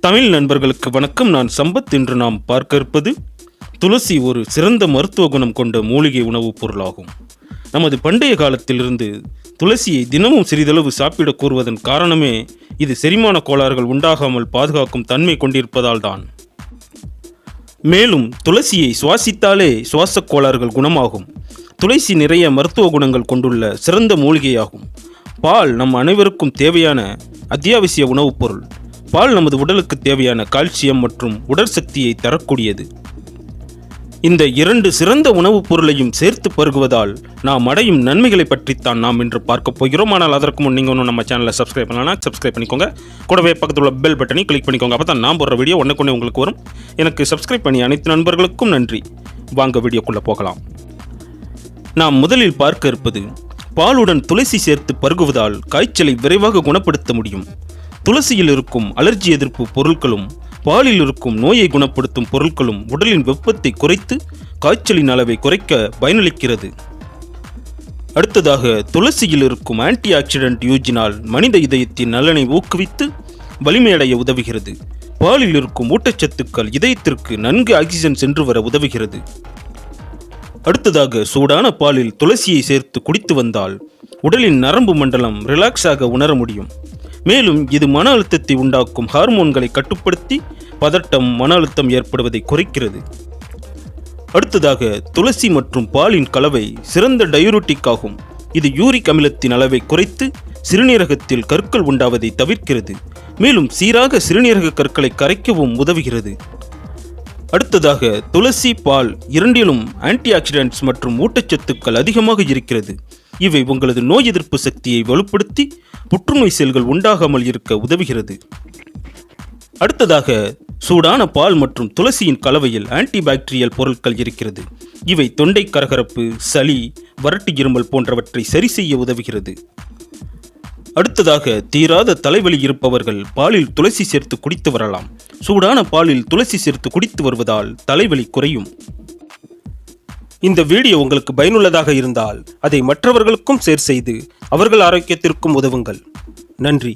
தமிழ் நண்பர்களுக்கு வணக்கம். நான் சம்பத். என்று நாம் பார்க்க இருப்பது துளசி ஒரு சிறந்த மருத்துவ குணம் கொண்ட மூலிகை உணவுப் பொருளாகும். நமது பண்டைய காலத்திலிருந்து துளசியை தினமும் சிறிதளவு சாப்பிடக் கூறுவதன் காரணமே இது செரிமான கோளாறுகள் உண்டாகாமல் பாதுகாக்கும் தன்மை கொண்டிருப்பதால் தான். மேலும் துளசியை சுவாசித்தாலே சுவாசக் கோளாறுகள் குணமாகும். துளசி நிறைய மருத்துவ குணங்கள் கொண்டுள்ள சிறந்த மூலிகையாகும். பால் நம் அனைவருக்கும் தேவையான அத்தியாவசிய உணவுப் பொருள். பால் நமது உடலுக்கு தேவையான கால்சியம் மற்றும் உடற்சக்தியை தரக்கூடியது. இந்த இரண்டு சிறந்த உணவுப் பொருளையும் சேர்த்து பருகுவதால் நாம் அடையும் நன்மைகளை பற்றித்தான் நாம் இன்று பார்க்க போகிறோம். ஆனால் அதற்கு முன் நீங்கள் ஒன்றும் நம்ம சேனலை சப்ஸ்கிரைப் பண்ணலாம் சப்ஸ்கிரைப் பண்ணிக்கோங்க. கூடவே பக்கத்தில் உள்ள பெல் பட்டனை கிளிக் பண்ணிக்கோங்க. அப்போ தான் நான் போடுற வீடியோ ஒன்றுக்கு உங்களுக்கு வரும். எனக்கு சப்ஸ்கிரைப் பண்ணி அனைத்து நண்பர்களுக்கும் நன்றி. வாங்க வீடியோக்குள்ளே போகலாம். நாம் முதலில் பார்க்க இருப்பது பாலுடன் துளசி சேர்த்து பருகுவதால் காய்ச்சலை விரைவாக குணப்படுத்த முடியும். துளசியில் இருக்கும் அலர்ஜி எதிர்ப்பு பொருட்களும் பாலில் இருக்கும் நோயை குணப்படுத்தும் பொருட்களும் உடலின் வெப்பத்தை குறைத்து காய்ச்சலின் அளவை குறைக்க பயனளிக்கிறது. அடுத்ததாக துளசியில் இருக்கும் ஆன்டி ஆக்சிடென்ட் யூஜினால் மனித இதயத்தின் நலனை ஊக்குவித்து வலிமையடைய உதவுகிறது. பாலில் இருக்கும் ஊட்டச்சத்துக்கள் இதயத்திற்கு நன்கு ஆக்சிஜன் சென்று வர உதவுகிறது. அடுத்ததாக சூடான பாலில் துளசியை சேர்த்து குடித்து வந்தால் உடலின் நரம்பு மண்டலம் ரிலாக்ஸாக உணர முடியும். மேலும் இது மன அழுத்தத்தை உண்டாக்கும் ஹார்மோன்களை கட்டுப்படுத்தி பதட்டம் மன அழுத்தம் ஏற்படுவதை குறைக்கிறது. அடுத்ததாக துளசி மற்றும் பாலின் கலவை சிறந்த டயூரிட்டிக் ஆகும். இது யூரிக் அமிலத்தின் அளவை குறைத்து சிறுநீரகத்தில் கற்கள் உண்டாவதை தவிர்க்கிறது. மேலும் சீராக சிறுநீரக கற்களை கரைக்கவும் உதவுகிறது. அடுத்ததாக துளசி பால் இரண்டிலும் ஆன்டி ஆக்சிடென்ட்ஸ் மற்றும் ஊட்டச்சத்துக்கள் அதிகமாக இருக்கிறது. இவை உங்களது நோய் எதிர்ப்பு சக்தியை வலுப்படுத்தி புற்றுநோய் செல்கள் உண்டாகாமல் இருக்க உதவுகிறது. அடுத்ததாக சூடான பால் மற்றும் துளசியின் கலவையில் ஆன்டிபாக்டீரியல் பொருட்கள் இருக்கிறது. இவை தொண்டை கரகரப்பு சளி வறட்டு இருமல் போன்றவற்றை சரி செய்ய உதவுகிறது. அடுத்ததாக தீராத தலைவலி இருப்பவர்கள் பாலில் துளசி சேர்த்து குடித்து வரலாம். சூடான பாலில் துளசி சேர்த்து குடித்து வருவதால் தலைவலி குறையும். இந்த வீடியோ உங்களுக்கு பயனுள்ளதாக இருந்தால் அதை மற்றவர்களுக்கும் ஷேர் செய்து அவர்கள் ஆரோக்கியத்திற்கும் உதவுங்கள். நன்றி.